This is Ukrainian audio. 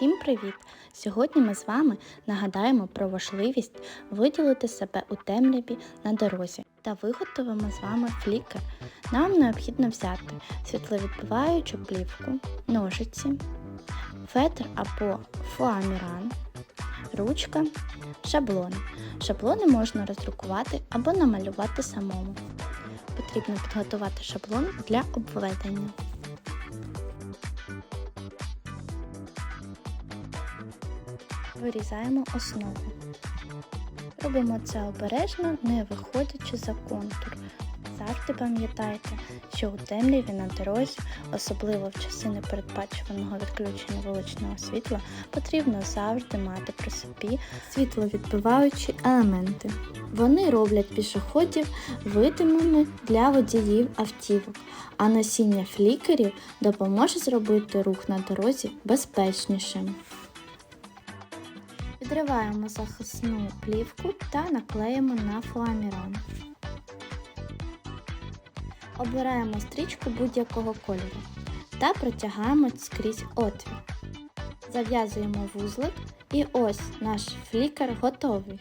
Всім привіт! Сьогодні ми з вами нагадаємо про важливість виділити себе у темряві на дорозі та виготовимо з вами флікер. Нам необхідно взяти світловідбиваючу плівку, ножиці, фетр або фоаміран, ручка, шаблони. Шаблони можна роздрукувати або намалювати самому. Потрібно підготувати шаблон для обведення. Вирізаємо основу. Робимо це обережно, не виходячи за контур. Завжди пам'ятайте, що у темряві на дорозі, особливо в часи непередбачуваного відключення вуличного світла, потрібно завжди мати при собі світловідбиваючі елементи. Вони роблять пішоходів видимими для водіїв автівок, а носіння флікерів допоможе зробити рух на дорозі безпечнішим. Відриваємо захисну плівку та наклеїмо на фламірон. Обираємо стрічку будь-якого кольору та протягаємо скрізь отвір. Зав'язуємо вузлик і ось наш флікер готовий.